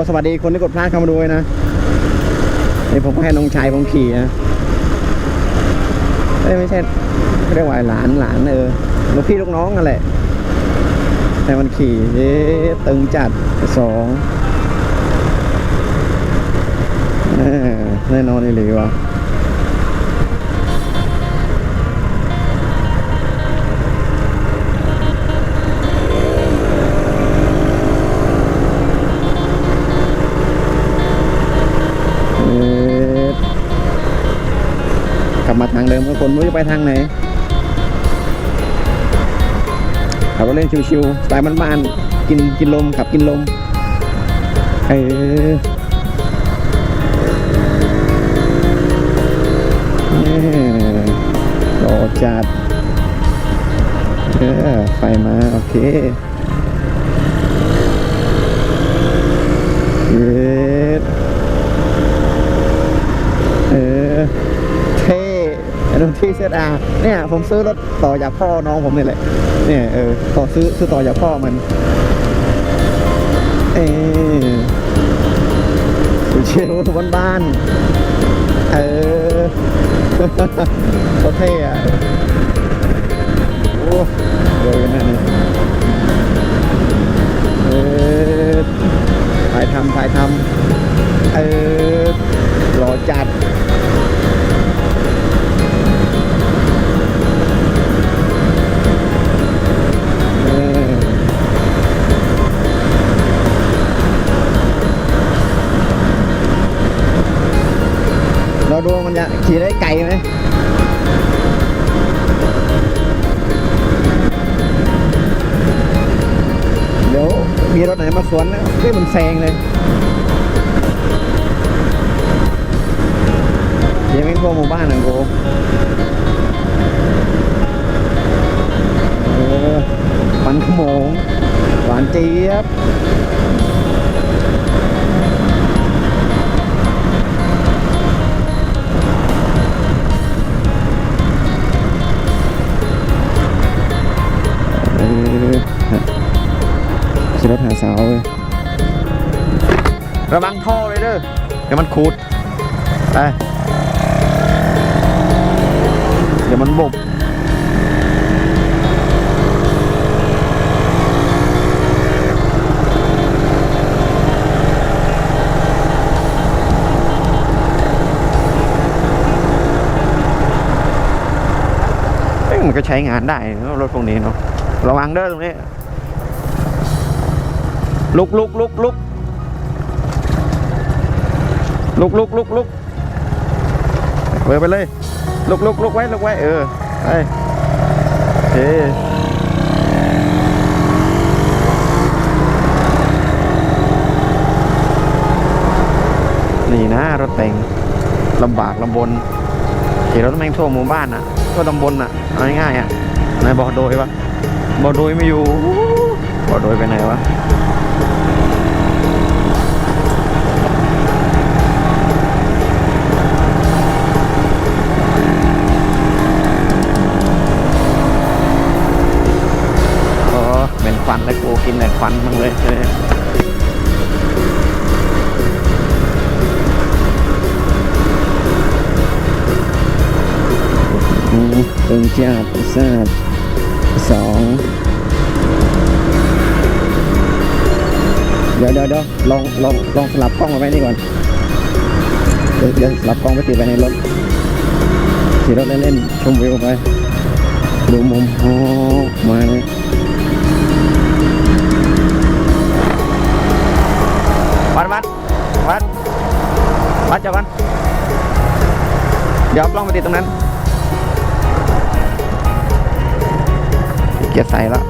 ก็สวัสดีคนที่กดพลาดเข้ามาดูด้วยนะนี่ผมให้น้องชายผมขี่นะไม่ใช่เรียกว่าหลานหลานเออลูกพี่ลูกน้องนั่นแหละแต่มันขี่เอ๊ะตึงจัดสองเออแน่นอนเลยว่ะ มาทางเดิมก็คนไม่รู้จะไปทางไหนขับรถเล่นชิวๆสไตล์บ้านๆกินกินลมขับกินลมเออรอจัดเออไฟมา โอเค เย็ด เออเท่ อันนั้นที่เนี่ยผมซื้อรถต่อจากพ่อน้องผมนี่แหละเนี่ยเออต่อซื้อซื้อต่อจากพ่อมันเออเชียวบ้านบ้านๆเออเขาเท่อะโอ้เดี๋ยวกันนะนี่ เราดูมันจะขี่ได้ไกลไหมเดี๋ยวมีรถไหนมาสวนนะเฮ้มันแซงเลยยังไม่พวหมู่บ้านนะโกเออฟันขโมงหวานเจี๊ยบ รถหาสาวเลยระวังท่อเลยเด้อเดี๋ยวมันขูดไปเดี๋ยวมันบุบเอ้ยมันก็ใช้งานได้รถพวกนี้เนาะระวังเด้อตรงนี้ ลุกลุกลุกลุกลุกลุกลุกลุกเปิดไปเลยลุกลุกลุกไว้ลุกไว้เออไปโอเคนี่นะรถแต่งลำบากลำบนขี่รถแม่งทั่วหมู่บ้านอะทั่วตำบลอะเอาง่ายๆอะนายบอกโดยวะบอกโดยไม่อยู่บอกโดยไปไหนวะ กินแต่ควันมึงเลยเอออืมตึงจัดซาดสองเดี๋ยวเดี๋ยวเดี๋ยวลองลองลองสลับกล้องมาไว้นี่ก่อนเดี๋ยวเดี๋ยวสลับกล้องไปติดไว้ในรถขี่รถเล่นๆชมวิวไปดูมุมโอ้มาเลย วัดวัดจ้ากันเดี๋ยวเอากล้องไปติดตรงนั้นเกียร์ใส่แล้ว